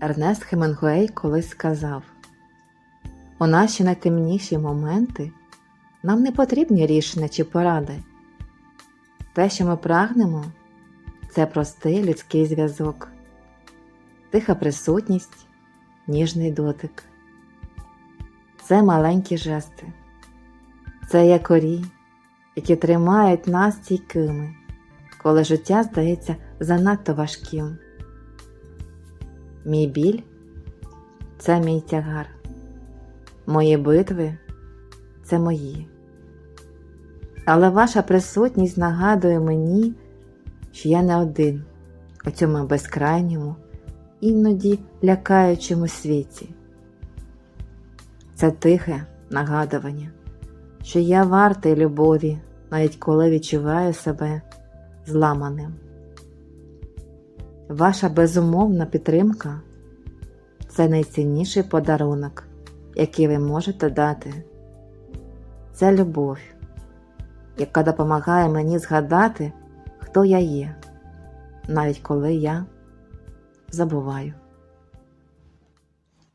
Ернест Хемінгуей колись сказав: У наші найтемніші моменти нам не потрібні рішення чи поради. Те, що ми прагнемо, це простий людський зв'язок, тиха присутність, ніжний дотик. Це маленькі жести, це якорі, які тримають нас стійкими, коли життя здається занадто важким. Мій біль це мій тягар, мої битви це мої. Але ваша присутність нагадує мені, що я не один у цьому безкрайньому, іноді лякаючому світі. Це тихе нагадування, що я вартий любові, навіть коли відчуваю себе зламаним. Ваша безумовна підтримка це найцінніший подарунок, який ви можете дати. Це любов, яка допомагає мені згадати, хто я є, навіть коли я забуваю.